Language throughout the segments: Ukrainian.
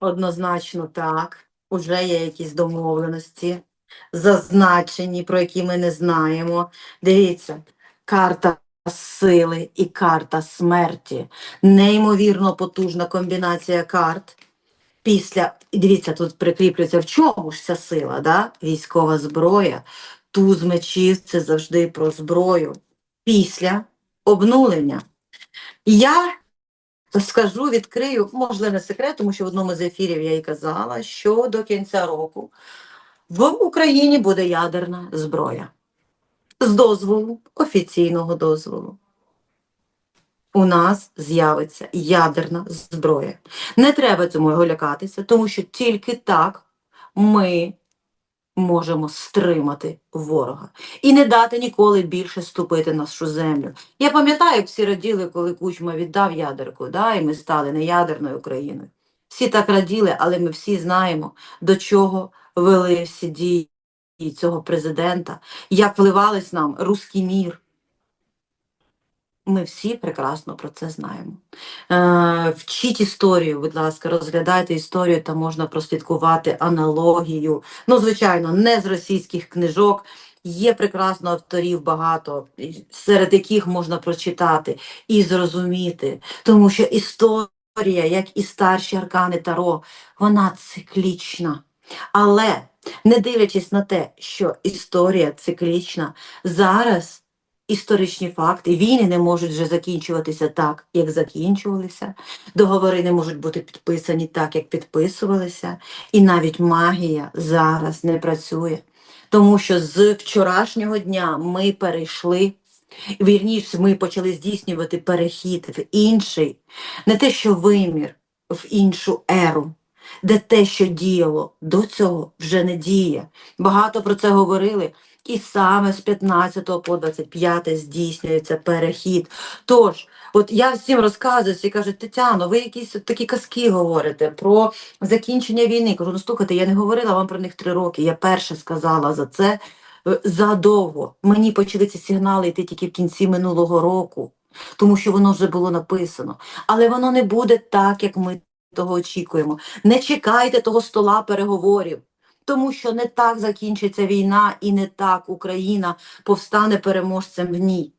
Однозначно так. Уже є якісь домовленості, зазначені, про які ми не знаємо. Дивіться, карта сили і карта смерті. Неймовірно потужна комбінація карт. Після, дивіться, тут прикріплюється в чому ж ця сила, да? військова зброя, туз мечів це завжди про зброю. Після обнулення. Я скажу, відкрию, можливо, не секрет, тому що в одному з ефірів я і казала, що до кінця року в Україні буде ядерна зброя. З дозволу, офіційного дозволу. У нас з'явиться ядерна зброя. Не треба цьому його лякатися, тому що тільки так ми можемо стримати ворога і не дати ніколи більше ступити на нашу землю. Я пам'ятаю, всі раділи, коли Кучма віддав ядерку, да, і ми стали не ядерною країною. Всі так раділи, але ми всі знаємо, до чого вели всі дії цього президента, як вливались нам руський мір. Ми всі прекрасно про це знаємо. Е, вчіть історію, будь ласка, розглядайте історію, там можна прослідкувати аналогію. Ну, звичайно, не з російських книжок. Є прекрасно авторів багато, серед яких можна прочитати і зрозуміти, тому що історія, як і старші аркани Таро, вона циклічна. Але не дивлячись на те, що історія циклічна, зараз історичні факти, війни не можуть вже закінчуватися так, як закінчувалися, договори не можуть бути підписані так, як підписувалися, і навіть магія зараз не працює. Тому що з вчорашнього дня ми перейшли, вірніше, ми почали здійснювати перехід в інший, не те, що вимір, в іншу еру, де те, що діяло до цього, вже не діє. Багато про це говорили. І саме з 15 по 25 здійснюється перехід. Тож, от я всім розказую, всі кажуть, Тетяно, ви якісь такі казки говорите про закінчення війни. Кажу, ну слухайте, я не говорила вам про них три роки. Я перше сказала за це е, задовго. Мені почали ці сигнали йти тільки в кінці минулого року, тому що воно вже було написано. Але воно не буде так, як ми того очікуємо. Не чекайте того стола переговорів. Тому що не так закінчиться війна і не так Україна повстане переможцем в ній.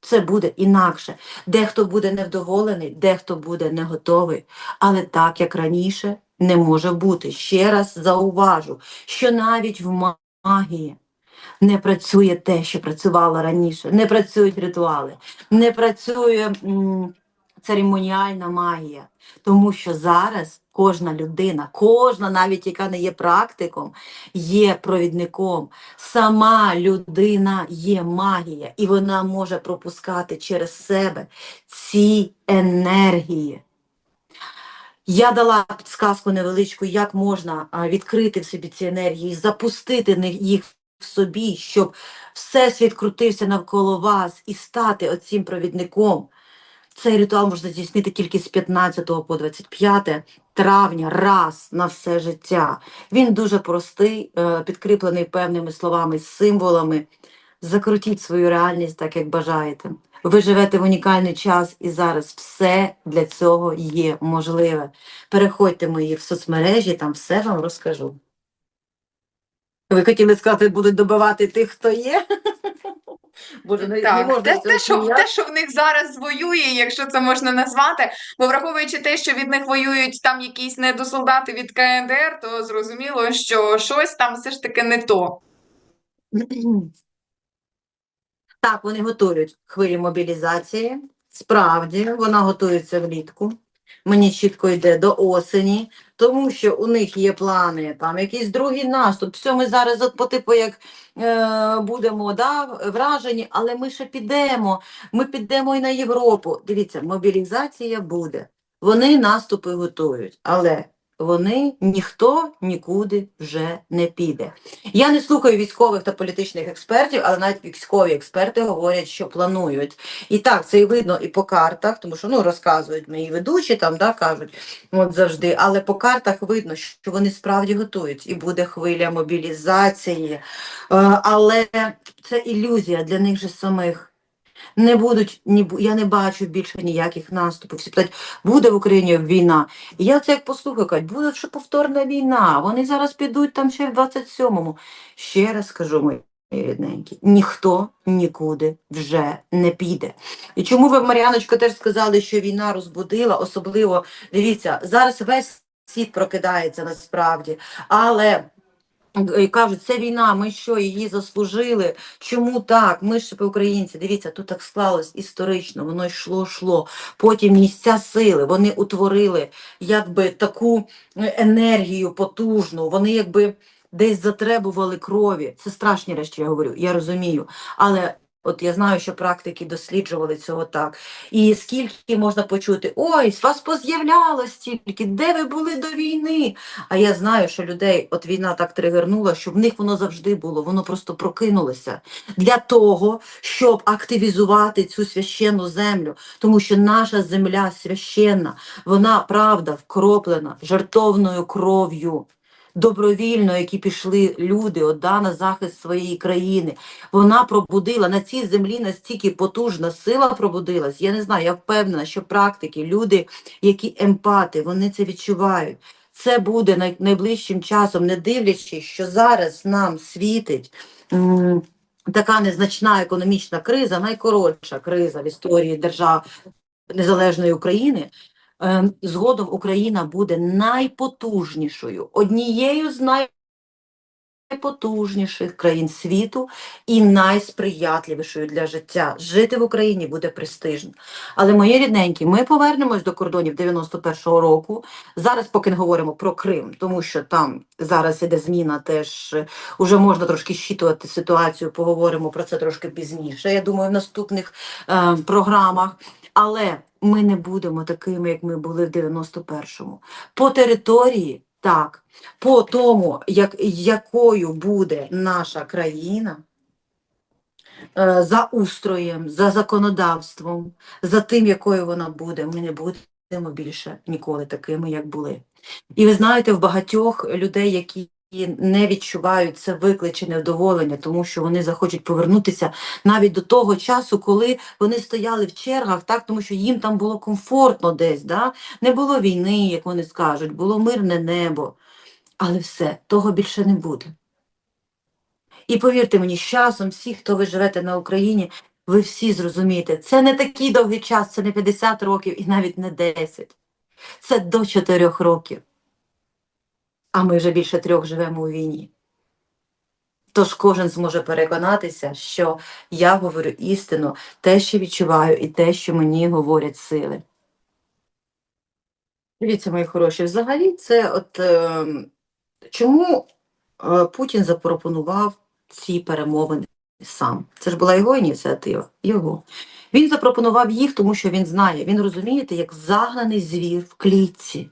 Це буде інакше. Дехто буде невдоволений, дехто буде не готовий. Але так, як раніше, не може бути. Ще раз зауважу, що навіть в магії не працює те, що працювало раніше. Не працюють ритуали, не працює м, церемоніальна магія. Тому що зараз кожна людина, кожна, навіть яка не є практиком, є провідником. Сама людина є магія, і вона може пропускати через себе ці енергії. Я дала підсказку невеличку, як можна відкрити в собі ці енергії, запустити їх в собі, щоб всесвіт крутився навколо вас і стати оцим провідником. Цей ритуал можна здійснити тільки з 15 по 25 травня, раз на все життя. Він дуже простий, е, підкріплений певними словами, символами. Закрутіть свою реальність так, як бажаєте. Ви живете в унікальний час, і зараз все для цього є можливе. Переходьте мої в соцмережі, там все вам розкажу. Ви хотіли сказати, будуть добивати тих, хто є? Боже, не, не можна те, те, що, те, що в них зараз воює, якщо це можна назвати, бо враховуючи те, що від них воюють там якісь недосолдати від КНДР, то зрозуміло, що щось там все ж таки не то. Так, вони готують хвилі мобілізації. Справді, вона готується влітку. Мені чітко йде до осені, тому що у них є плани, там якийсь другий наступ. Все, ми зараз от по типу як е, будемо да, вражені, але ми ще підемо. Ми підемо і на Європу. Дивіться, мобілізація буде. Вони наступи готують, але вони ніхто нікуди вже не піде. Я не слухаю військових та політичних експертів, але навіть військові експерти говорять, що планують. І так, це і видно і по картах, тому що ну розказують мої ведучі, там да кажуть, от завжди. Але по картах видно, що вони справді готують, і буде хвиля мобілізації. Е, але це ілюзія для них же самих. Не будуть, ні, я не бачу більше ніяких наступів. Всі питають, буде в Україні війна. І я це як послухаю, кажуть, буде ще повторна війна. Вони зараз підуть там ще в 27-му. Ще раз скажу, мої рідненькі, ніхто нікуди вже не піде. І чому ви, Мар'яночко, теж сказали, що війна розбудила, особливо, дивіться, зараз весь світ прокидається насправді, але і кажуть, це війна, ми що, її заслужили? Чому так? Ми ж українці. Дивіться, тут так склалось історично, воно йшло, йшло. Потім місця сили, вони утворили якби таку е, енергію потужну, вони якби десь затребували крові. Це страшні речі, я говорю, я розумію. Але от я знаю, що практики досліджували цього так. І скільки можна почути, ой, з вас поз'являлось стільки, де ви були до війни? А я знаю, що людей, от війна так тригернула, що в них воно завжди було, воно просто прокинулося для того, щоб активізувати цю священну землю, тому що наша земля священна, вона правда вкроплена жертовною кров'ю. Добровільно, які пішли люди от, да, на захист своєї країни, вона пробудила на цій землі настільки потужна сила пробудилась. Я не знаю, я впевнена, що практики, люди, які емпати, вони це відчувають. Це буде найближчим часом, не дивлячись, що зараз нам світить така незначна економічна криза, найкоротша криза в історії держав незалежної України. Ем, Згодом Україна буде найпотужнішою, однією з найпотужніших країн світу і найсприятливішою для життя. Жити в Україні буде престижно. Але, мої рідненькі, ми повернемось до кордонів 91-го року. Зараз поки не говоримо про Крим, тому що там зараз іде зміна, теж е, уже можна трошки щитувати ситуацію, поговоримо про це трошки пізніше. Я думаю, в наступних е, програмах. Але ми не будемо такими, як ми були в 91-му. По території, так, по тому, як, якою буде наша країна, е, за устроєм, за законодавством, за тим, якою вона буде, ми не будемо більше ніколи такими, як були. І ви знаєте, в багатьох людей, які не відчувають це викличе невдоволення, тому що вони захочуть повернутися навіть до того часу, коли вони стояли в чергах, так, тому що їм там було комфортно десь, да? не було війни, як вони скажуть, було мирне небо. Але все, того більше не буде. І повірте мені, з часом всі, хто ви живете на Україні, ви всі зрозумієте, це не такий довгий час, це не 50 років і навіть не 10. Це до 4 років. А ми вже більше трьох живемо у війні. Тож кожен зможе переконатися, що я говорю істину, те, що відчуваю, і те, що мені говорять сили. Дивіться, мої хороші, взагалі, це от е, чому е, Путін запропонував ці перемовини сам? Це ж була його ініціатива. Його. Він запропонував їх, тому що він знає, він розумієте, як загнаний звір в клітці.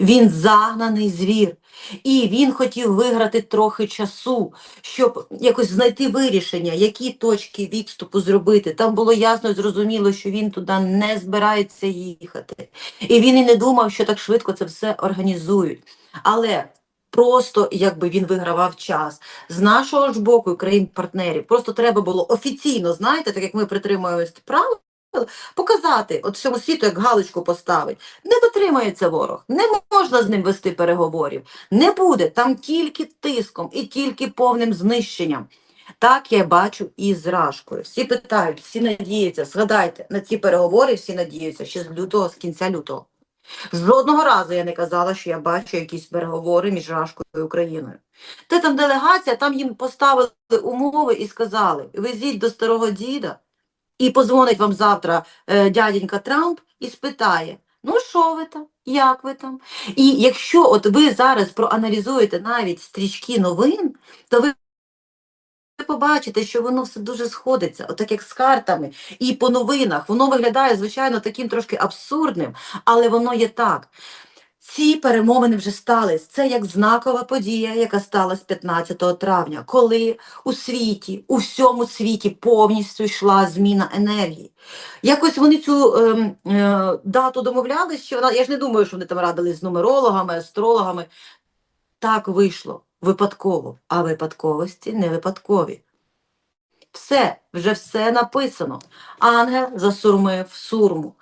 Він загнаний звір. І він хотів виграти трохи часу, щоб якось знайти вирішення, які точки відступу зробити. Там було ясно і зрозуміло, що він туди не збирається їхати. І він і не думав, що так швидко це все організують. Але просто якби він вигравав час. З нашого ж боку, країн-партнерів, просто треба було офіційно, знаєте, так як ми притримуємося правил, показати от всьому світу, як галочку поставить. Не дотримається ворог, не можна з ним вести переговорів. Не буде там тільки тиском і тільки повним знищенням. Так я бачу і з Рашкою. Всі питають, всі надіються, згадайте, на ці переговори всі надіються ще з лютого, з кінця лютого. Жодного разу я не казала, що я бачу якісь переговори між Рашкою і Україною. Те там делегація, там їм поставили умови і сказали: везіть до старого діда, і позвонить вам завтра е, дяденька Трамп і спитає: ну що ви там, як ви там? І якщо от ви зараз проаналізуєте навіть стрічки новин, то ви побачите, що воно все дуже сходиться, отак як з картами. І по новинах воно виглядає, звичайно, таким трошки абсурдним, але воно є так. Ці перемовини вже стались. Це як знакова подія, яка сталася 15 травня, коли у світі, у всьому світі повністю йшла зміна енергії. Якось вони цю ем, е, дату домовлялись, що вона, я ж не думаю, що вони там радились з нумерологами, астрологами. Так вийшло випадково, а випадковості не випадкові. Все, вже все написано. Ангел засурмив сурму.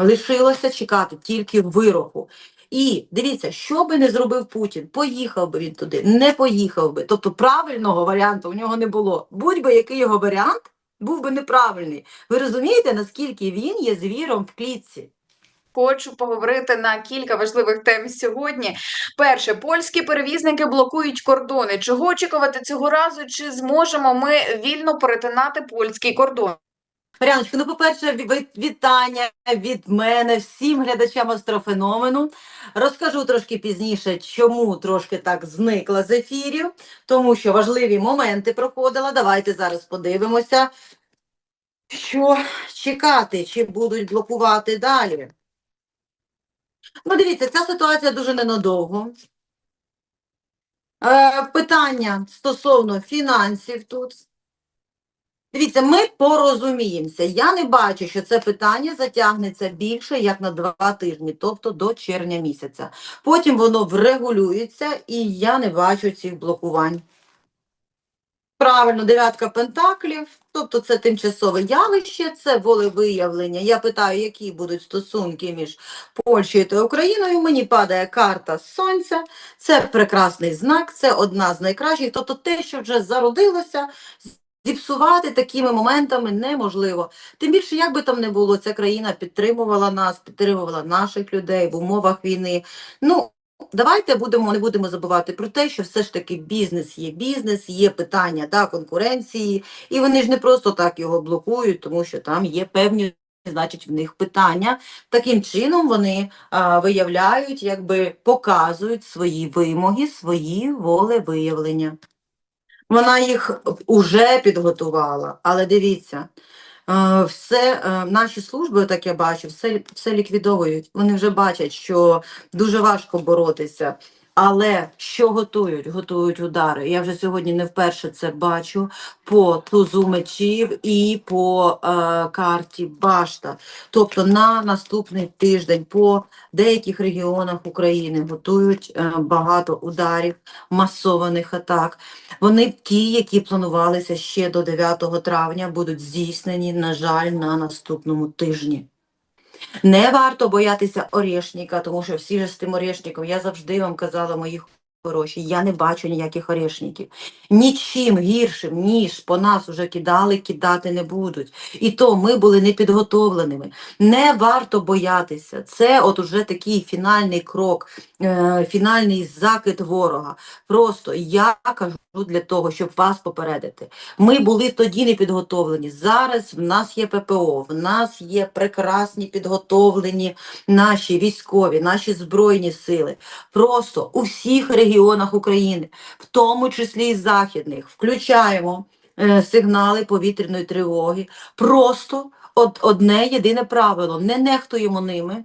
Лишилося чекати тільки вироку. І дивіться, що би не зробив Путін, поїхав би він туди, не поїхав би. Тобто правильного варіанту у нього не було. Будь-би який його варіант був би неправильний. Ви розумієте, наскільки він є звіром в клітці? Хочу поговорити на кілька важливих тем сьогодні. Перше, польські перевізники блокують кордони. Чого очікувати цього разу? Чи зможемо ми вільно перетинати польський кордон? Маряночко, ну, по-перше, вітання від мене всім глядачам астрофеномену. Розкажу трошки пізніше, чому трошки так зникла з ефірів, тому що важливі моменти проходила. Давайте зараз подивимося, що чекати, чи будуть блокувати далі. Ну, дивіться, ця ситуація дуже ненадовго. Е, питання стосовно фінансів тут. Дивіться, ми порозуміємося. Я не бачу, що це питання затягнеться більше, як на два тижні, тобто до червня місяця. Потім воно врегулюється, і я не бачу цих блокувань. Правильно, дев'ятка пентаклів, тобто це тимчасове явище, це волевиявлення. Я питаю, які будуть стосунки між Польщею та Україною. Мені падає карта Сонця, це прекрасний знак, це одна з найкращих. Тобто те, що вже зародилося, зіпсувати такими моментами неможливо. Тим більше, як би там не було, ця країна підтримувала нас, підтримувала наших людей в умовах війни. Ну, давайте будемо, не будемо забувати про те, що все ж таки бізнес є бізнес, є питання да, конкуренції, і вони ж не просто так його блокують, тому що там є певні. Значить, в них питання. Таким чином вони а, виявляють, якби показують свої вимоги, свої волевиявлення. Вона їх уже підготувала, але дивіться, е, все, е, наші служби, так я бачу, все, все ліквідовують. Вони вже бачать, що дуже важко боротися. Але що готують? Готують удари. Я вже сьогодні не вперше це бачу по тузу мечів і по е, карті Башта. Тобто на наступний тиждень по деяких регіонах України готують е, багато ударів, масованих атак. Вони ті, які планувалися ще до 9 травня, будуть здійснені, на жаль, на наступному тижні. Не варто боятися орешника, тому що всі ж з тим орешником, я завжди вам казала, мої хороші, я не бачу ніяких орешників. Нічим гіршим, ніж по нас уже кидали, кидати не будуть. І то ми були непідготовленими. Не варто боятися. Це от уже такий фінальний крок, е, фінальний закид ворога. Просто я кажу для того, щоб вас попередити. Ми були тоді не підготовлені. Зараз в нас є ППО, в нас є прекрасні підготовлені наші військові, наші збройні сили. Просто у всіх регіонах України, в тому числі і західних, включаємо е, сигнали повітряної тривоги. Просто од, одне єдине правило: не нехтуємо ними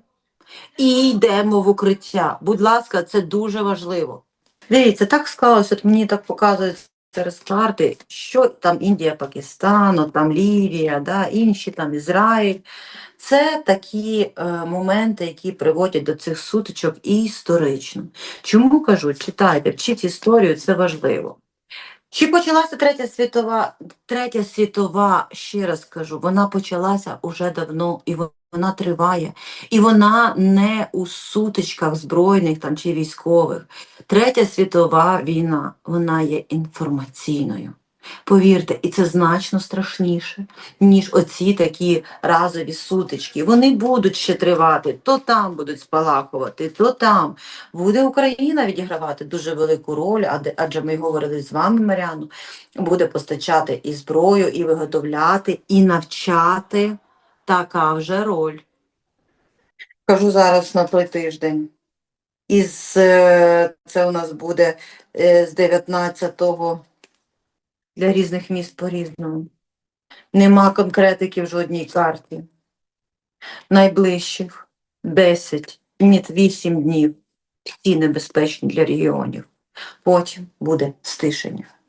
і йдемо в укриття. Будь ласка, це дуже важливо. Дивіться, так склалося, от мені так показують зараз карти, що там Індія, Пакистан, там Лівія, да, інші там Ізраїль. Це такі е, моменти, які приводять до цих сутичок історично. Чому кажу, читайте, вчіть історію, це важливо. Чи почалася третя світова? Третя світова, ще раз кажу, вона почалася уже давно і вона триває. І вона не у сутичках збройних там чи військових. Третя світова війна, вона є інформаційною. Повірте, і це значно страшніше, ніж оці такі разові сутички. Вони будуть ще тривати, то там будуть спалахувати, то там. Буде Україна відігравати дуже велику роль, адже ми говорили з вами, Маряну, буде постачати і зброю, і виготовляти, і навчати. Така вже роль. Кажу зараз на той тиждень. Із, е, це у нас буде е, з 19-го для різних міст по-різному. Нема конкретики в жодній карті. Найближчих 10, ні, 8 днів. Всі небезпечні для регіонів. Потім буде стишення.